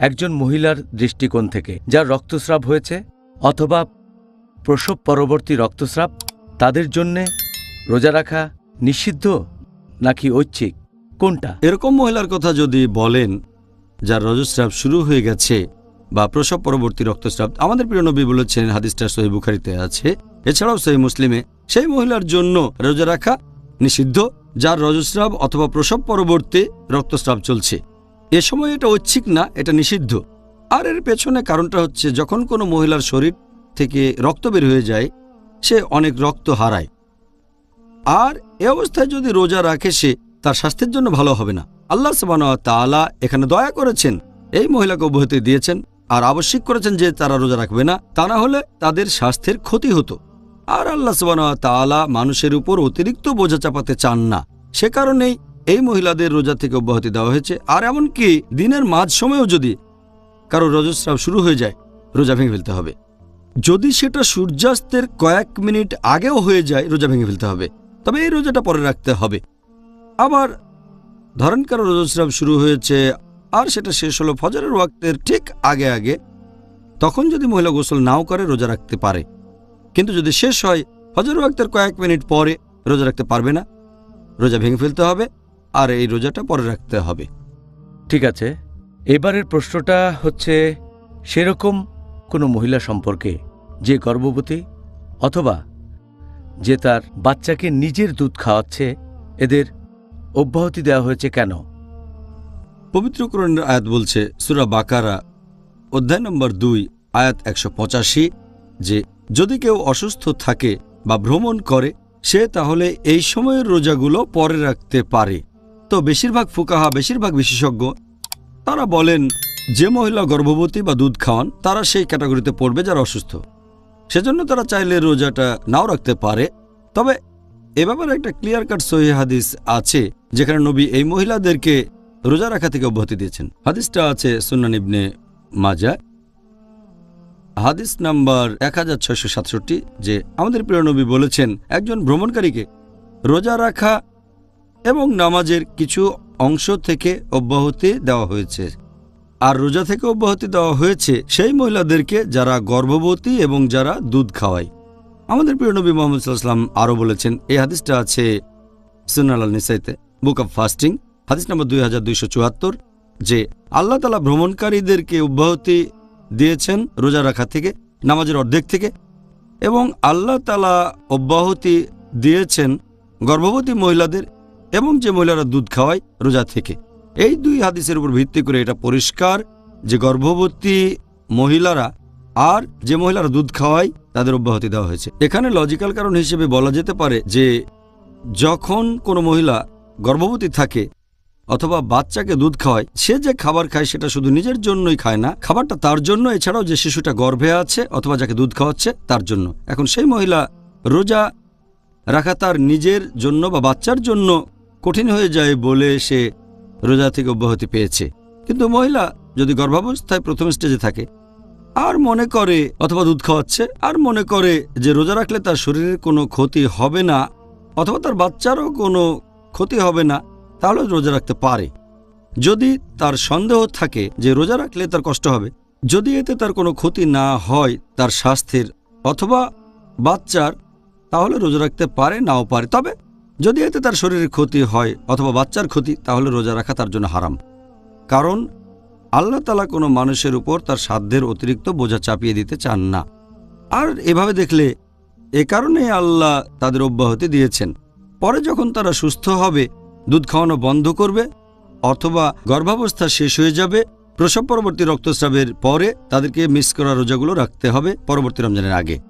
একজন মহিলার দৃষ্টিকোণ থেকে, যার রক্তস্রাব হয়েছে অথবা প্রসব পরবর্তী রক্তস্রাব, তাদের জন্যে রোজা রাখা নিষিদ্ধ নাকি ঐচ্ছিক? কোনটা? এরকম মহিলার কথা যদি বলেন, যার রজস্রাব শুরু হয়ে গেছে বা প্রসব পরবর্তী রক্তস্রাব, আমাদের প্রিয় নবী বলেছেন, হাদিসটা সহি বুখারিতে আছে। এছাড়াও সহি মুসলিমে, সেই মহিলার জন্য রোজা রাখা নিষিদ্ধ, যার রজস্রাব অথবা প্রসব পরবর্তী রক্তস্রাব চলছে। এ সময় এটা ঐচ্ছিক না, এটা নিষিদ্ধ। আর এর পেছনে কারণটা হচ্ছে, যখন কোনো মহিলার শরীর থেকে রক্ত বের হয়ে যায়, সে অনেক রক্ত হারায়। আর এ অবস্থায় যদি রোজা রাখে সে, তার স্বাস্থ্যের জন্য ভালো হবে না। আল্লাহ সবান তালা এখানে দয়া করেছেন, এই মহিলাকে অব্যাহতি দিয়েছেন আর আবশ্যিক করেছেন যে তারা রোজা রাখবে না, তা না হলে তাদের স্বাস্থ্যের ক্ষতি হতো। আর আল্লাহ সবান তালা মানুষের উপর অতিরিক্ত বোঝা চাপাতে চান না। সে কারণেই এই মহিলাদের রোজা থেকে অব্যাহতি দেওয়া হয়েছে। আর এমনকি দিনের মাঝ সময়েও যদি কারও রজস্রাব শুরু হয়ে যায়, রোজা ভেঙে ফেলতে হবে। যদি সেটা সূর্যাস্তের কয়েক মিনিট আগেও হয়ে যায়, রোজা ভেঙে ফেলতে হবে। তবে এই রোজাটা পরে রাখতে হবে। আবার ধরেন কারও রজস্রাব শুরু হয়েছে আর সেটা শেষ হলো ফজরের ওয়াক্তের ঠিক আগে আগে, তখন যদি মহিলা গোসল নাও করে, রোজা রাখতে পারে। কিন্তু যদি শেষ হয় ফজর ওয়াক্তের কয়েক মিনিট পরে রোজা রাখতে পারবে না। রোজা ভেঙে ফেলতে হবে। আর এই রোজাটা পরে রাখতে হবে। ঠিক আছে। এবারের প্রশ্নটা হচ্ছে সেরকম কোনো মহিলা সম্পর্কে যে গর্ভবতী অথবা যে তার বাচ্চাকে নিজের দুধ খাওয়াচ্ছে এদের অব্যাহতি দেওয়া হয়েছে কেন? পবিত্র কোরআনের আয়াত বলছে সুরা বাকারা অধ্যায় নম্বর দুই আয়াত একশো পঁচাশি যে যদি কেউ অসুস্থ থাকে বা ভ্রমণ করে সে তাহলে এই সময়ের রোজাগুলো পরে রাখতে পারে। তো বেশিরভাগ ফুকাহা, বেশিরভাগ বিশেষজ্ঞ, তারা বলেন, যে মহিলা গর্ভবতী বা দুধ খাওয়ান, তারা সেই ক্যাটাগরিতে পড়বে যারা অসুস্থ। সেজন্য তারা চাইলে রোজাটা নাও রাখতে পারে। তবে এ ব্যাপারে একটা ক্লিয়ার কাট সহি হাদিস আছে, যেখানে নবী এই মহিলাদেরকে রোজা রাখা থেকে অব্যাহতি দিয়েছেন। হাদিসটা আছে সুন্নান মাজা হাদিস নাম্বার এক হাজার ছয়শো সাতষট্টি, যে আমাদের প্রিয় নবী বলেছেন, একজন ভ্রমণকারীকে রোজা রাখা এবং নামাজের কিছু অংশ থেকে অব্যাহতি দেওয়া হয়েছে। আর রোজা থেকে অব্যাহতি দেওয়া হয়েছে সেই মহিলাদেরকে যারা গর্ভবতী এবং যারা দুধ খাওয়ায়। আমাদের প্রিয় নবী মোহাম্মদ সাল্লাম আরও বলেছেন, এই হাদিসটা আছে সুনাল নিসাইতে, বুক অব ফাস্টিং, হাদিস নম্বর দুই হাজার দুইশো চুয়াত্তর, যে আল্লাহ তালা ভ্রমণকারীদেরকে অব্যাহতি দিয়েছেন রোজা রাখা থেকে, নামাজের অর্ধেক থেকে, এবং আল্লাহ তালা অব্যাহতি দিয়েছেন গর্ভবতী মহিলাদের এবং যে মহিলারা দুধ খাওয়ায় রোজা থেকে। এই দুই হাদিসের উপর ভিত্তি করে এটা পরিষ্কার যে গর্ভবতী মহিলারা আর যে মহিলারা দুধ খাওয়ায় তাদের অব্যাহতি দেওয়া হয়েছে। এখানে লজিক্যাল কারণ হিসেবে বলা যেতে পারে যে যখন কোনো মহিলা গর্ভবতী থাকে অথবা বাচ্চাকে দুধ খাওয়ায়, সে যে খাবার খায় সেটা শুধু নিজের জন্যই খায় না, খাবারটা তার জন্য, এছাড়াও যে শিশুটা গর্ভে আছে অথবা যাকে দুধ খাওয়াচ্ছে তার জন্য। এখন সেই মহিলা রোজা রাখা তার নিজের জন্য বা বাচ্চার জন্য কঠিন হয়ে যায় বলে সে রোজা থেকে অব্যাহতি পেয়েছে। কিন্তু মহিলা যদি গর্ভাবস্থায় প্রথম স্টেজে থাকে, আর মনে করে অথবা দুধ খাওয়াচ্ছে, আর মনে করে যে রোজা রাখলে তার শরীরের কোনো ক্ষতি হবে না, অথবা তার বাচ্চারও কোনো ক্ষতি হবে না, তাহলে রোজা রাখতে পারে। যদি তার সন্দেহ থাকে যে রোজা রাখলে তার কষ্ট হবে, যদি এতে তার কোনো ক্ষতি না হয় তার স্বাস্থ্যের অথবা বাচ্চার, তাহলে রোজা রাখতে পারে, নাও পারে। তবে যদি এতে তার শরীরের ক্ষতি হয় অথবা বাচ্চার ক্ষতি, তাহলে রোজা রাখা তার জন্য হারাম। কারণ আল্লাহ তালা কোনো মানুষের উপর তার সাধ্যের অতিরিক্ত বোঝা চাপিয়ে দিতে চান না। আর এভাবে দেখলে এ কারণে আল্লাহ তাদের অব্যাহতি দিয়েছেন। পরে যখন তারা সুস্থ হবে, দুধ খাওয়ানো বন্ধ করবে অথবা গর্ভাবস্থা শেষ হয়ে যাবে, প্রসব পরবর্তী রক্তস্রাবের পরে তাদেরকে মিস করা রোজাগুলো রাখতে হবে পরবর্তী রমজানের আগে।